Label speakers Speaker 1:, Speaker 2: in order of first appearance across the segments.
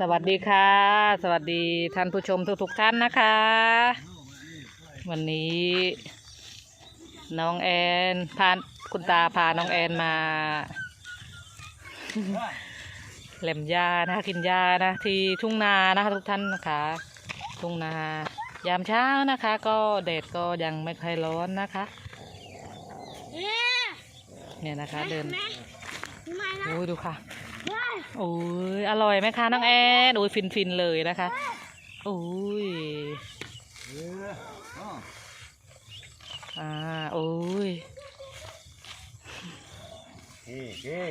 Speaker 1: สวัสดีค่ะ สวัสดีท่านผู้ชมทุกๆท่านนะคะ วันนี้น้องแอนพาคุณตาพาน้องแอนมาเล่มยานะคะกินยานะที่ทุ่งนานะคะทุกท่านนะคะ ทุ่งนายามเช้านะคะ ก็แดดก็ยังไม่ค่อยร้อนนะคะเนี่ยนะคะเดินโอ้ยดูค่ะ โอ้ยอร่อยไหมคะน้องแอนโอ้ยฟินฟินๆเลยนะคะโอ้ยอ่าโอ้ย
Speaker 2: เฮ้เฮ้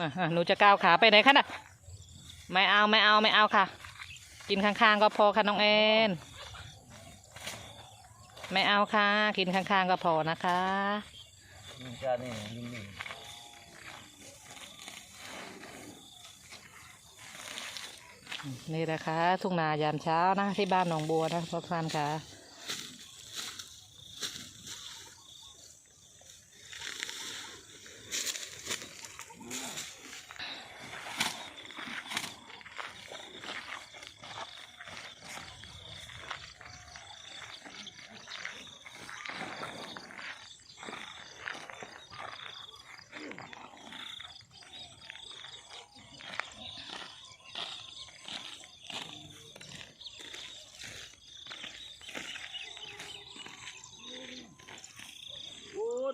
Speaker 1: อะอะหนูจะก้าวขาไปไหนคะน่ะไม่เอาไม่เอาไม่เอาค่ะ กินข้างๆก็พอค่ะน้องแอนไม่เอาค่ะ กินข้างๆก็พอนะคะ
Speaker 2: ยิงจานี่ยิ นี่
Speaker 1: นี่นะคะทุ่งนายามเช้านะที่บ้านหนองบัวนะทุกท่านค่ะ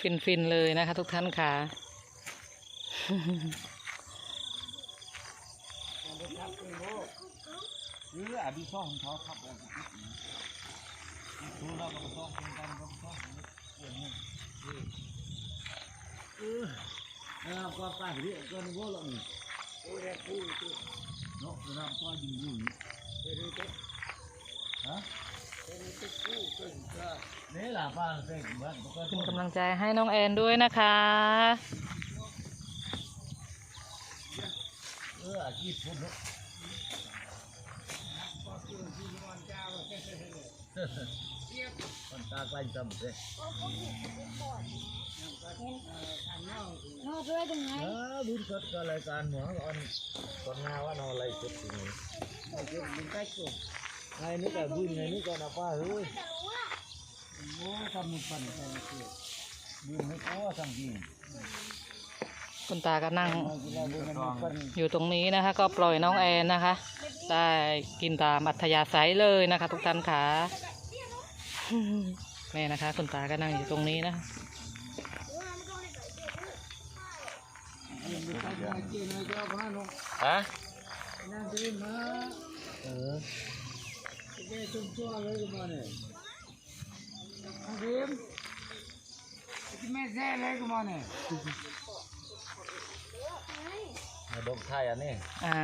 Speaker 1: ฟินฟินเลยนะคะ ทุกท่านค่ะ
Speaker 2: หรืออาบิซ่องเขาขับออกจากที่นี่ดูเราก็ซ่องเป็นกันก็ซ่องเรื่องนี้เออเออก็ป้ายเรียกก็นึกว่าเราเนี่ยโอ้ยพูดตัวเนาะเราก็ยิงยิงฮะนี่ล่ะป้า เสกบ้านก็
Speaker 1: เป็นกำลังใจให้น้องแอนด้วยนะคะ
Speaker 2: เอออาชีพพูดเนาะคนตาใกล้จำเลย
Speaker 3: นอกด้วยตรงไหน
Speaker 2: เออบุญสดก็รายการหัวก่อนก่อนหน้าว่าเราอะไรสดที่นี่ ไงนี่ก็บุญไงนี่ก็นะป้าเฮ้ยโอ้ทำมันปั่นไปเลยบุญไม่พอทำจริง
Speaker 1: คุณตาก็นั่ง
Speaker 2: เวลาบุญมันปั่น
Speaker 1: อยู่ตรงนี้นะคะ ก็ปล่อยน้องแอนนะคะ ได้กินตามอัธยาศัยเลยนะคะ ทุกท่านค่ะแม่นะคะ คุณตาก็นั่งอยู่ตรงนี้นะ
Speaker 2: ฮะ
Speaker 1: เออ
Speaker 2: มาดมไทยอันนี้
Speaker 1: อ่า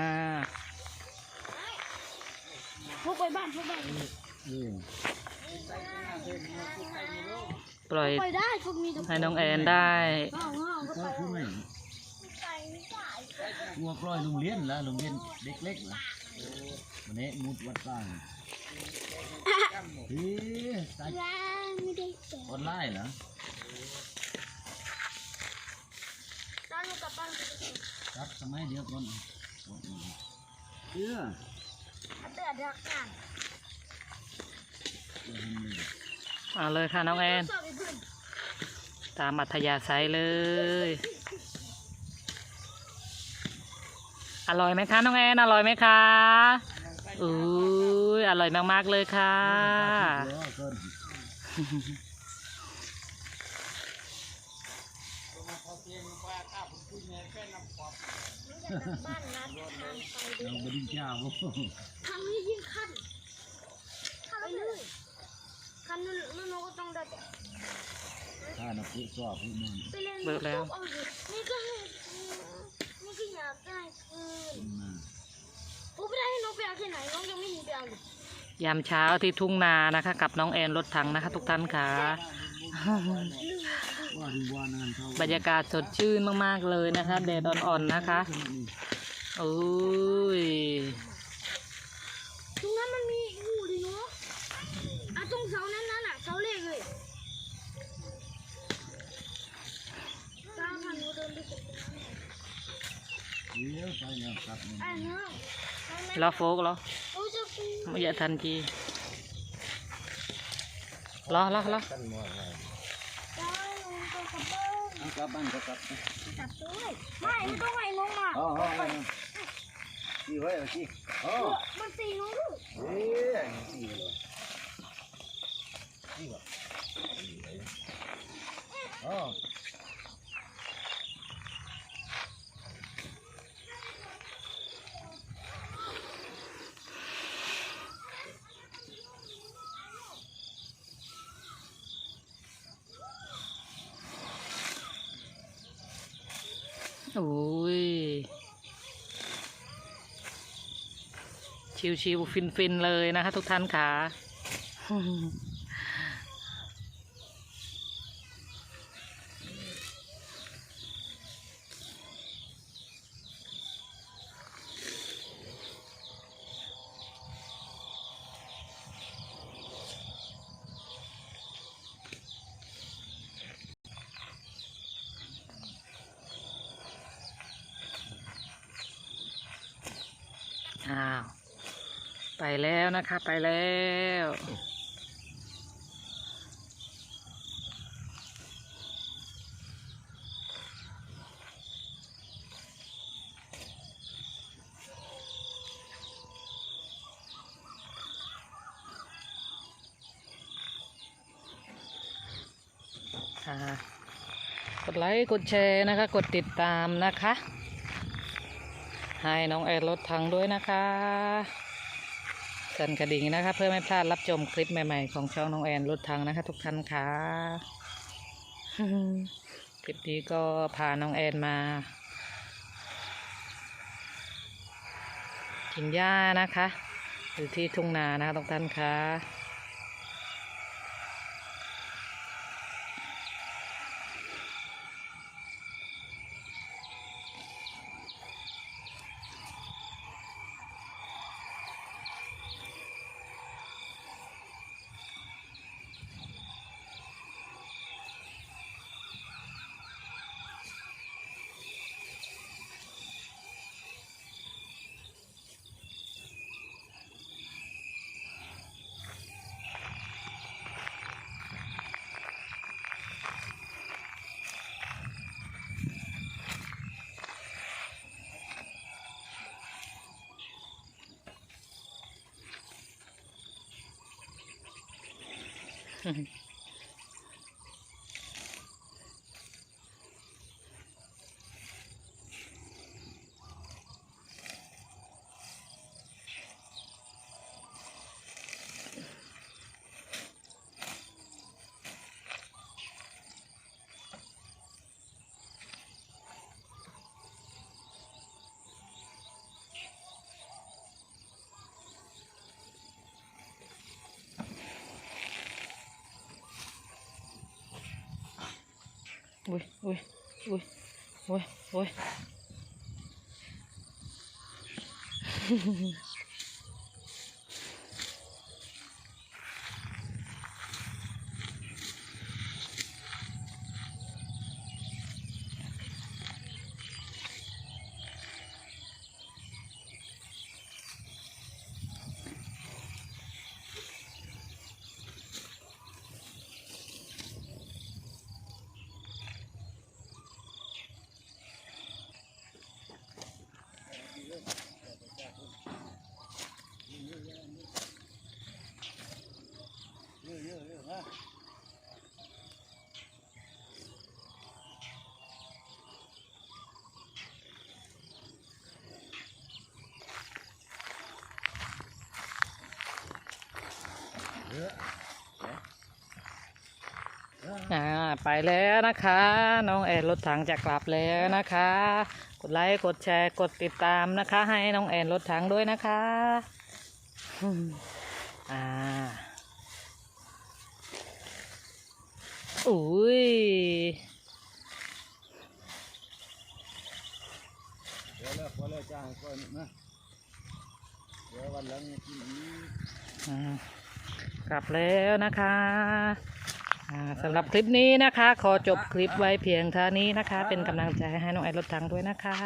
Speaker 3: พกไปบ้านพกไป
Speaker 2: นี่
Speaker 1: ปล่อย
Speaker 3: ไปได้พวกมีตะ
Speaker 1: ให้น้องแอนได้
Speaker 3: เอ้าเอ้าก็
Speaker 2: ก็
Speaker 3: ไป
Speaker 2: คือไม่กลัวปล่อยโรงเรียนละโรงเรียนเด็กเล็กละวันนี้มุดวัดกลาง เฮ้ยตาย
Speaker 3: ร้านไม่ได้เปิด
Speaker 2: ออนไลน์เหรอ
Speaker 3: ร้านลูกกลับบ้าน
Speaker 2: ครับสมัยเดียวก่อนเออ
Speaker 3: เตือนรักกัน
Speaker 1: เอาเลยค่ะน้องแอน
Speaker 3: สอบอีกเพื่อน
Speaker 1: ตามอัธยาศัยเลย อร่อยไหมคะน้องแอนอร่อยไหมคะอุ้ย อร่อยมากๆเลยค่ะ
Speaker 2: เดี๋ยวก่อน
Speaker 3: บ้านนัดทางไป
Speaker 2: เราบริจาค
Speaker 3: ทางนี้ยิ่งขั้นขั้นเลยขั้นนู้นนู้นก็ต้องได้
Speaker 2: ถ้านักผู้สอบผู้มัน
Speaker 3: ไปเล่น
Speaker 1: เบิกแล้ว
Speaker 3: เอาดินี่ก็ให้นี่ก็อยากได้
Speaker 2: มา
Speaker 3: กูไม่ได้ให้น้องไปเอาที่ไหนน้องยังไม่มีไปเอาเลย
Speaker 1: ยามเช้าที่ทุ่งนานะคะ กับน้องแอนรถถังนะคะ ทุกท่านค่ะ
Speaker 2: ว่าถึงว่านานเท่า
Speaker 1: บรรยากาศสดชื่นมาก ๆ เลยนะคะแดดอ่อน ๆ นะคะโอ้ย
Speaker 3: ตรงนั้นมันมีงูดิเนาะอะตรงเสานั้นนั่นอะเสาเลขเลยตามผ่านหนูเดินไปกดตรงนั้น
Speaker 2: เดี๋ยวไปแล้วครับนี่
Speaker 3: อะเนาะตอนนั้น
Speaker 1: รอโฟกเหรอ
Speaker 3: โอ้จะกู
Speaker 1: ไม่อยากทันทีรอรอรอ
Speaker 2: กันหมดเลย
Speaker 3: ได้ลงไปกับเบิ้ง
Speaker 2: เอากลับบ้านก็กลับ
Speaker 3: จับด้วยไม่ไม่ต้องให้น้องมา
Speaker 2: อ๋ออ๋อนี่ไว้เอาสิอ๋อ
Speaker 3: มันตีน้องลูก
Speaker 2: เอ๊ะนี่เลยนี่วะนี่เลยอ๋อ
Speaker 1: โอ้ย ชิวๆฟินๆเลยนะคะทุกท่านค่ะ แล้วนะคะ ไปแล้วค่ะกดไลค์ กดแชร์นะคะ กดติดตามนะคะ ให้น้องแอรรถถังด้วยนะคะ สั่นกระดิ่งนะคะ เพื่อไม่พลาดรับชมคลิปใหม่ ๆ ของช่องน้องแอนรถทังนะคะ ทุกท่านค่ะคลิปนี้ก็พาน้องแอนมากินหญ้านะคะ อยู่ที่ทุ่งนานะคะทุกท่านค่ะ mhm อุ้ยอุ้ยอุ้ยอุ้ยอุ้ย อ่าไปแล้วนะคะ น้องแอนรถถังจะกลับแล้วนะคะ กดไลค์กดแชร์กดติดตามนะคะ ให้น้องแอนรถถังด้วยนะคะอืม อ่าอุ้ย
Speaker 2: เดี๋ยวเลิกพอเลิกจ้างก็นี่นะเดี๋ยววันหลังกินอีก
Speaker 1: อ่ากลับแล้วนะคะอ่าสำหรับคลิปนี้นะคะ ขอจบคลิปไว้เพียงเท่านี้นะคะ เป็นกำลังใจให้น้องแอนรถถังด้วยนะคะ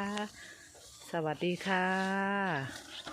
Speaker 1: สวัสดีค่ะ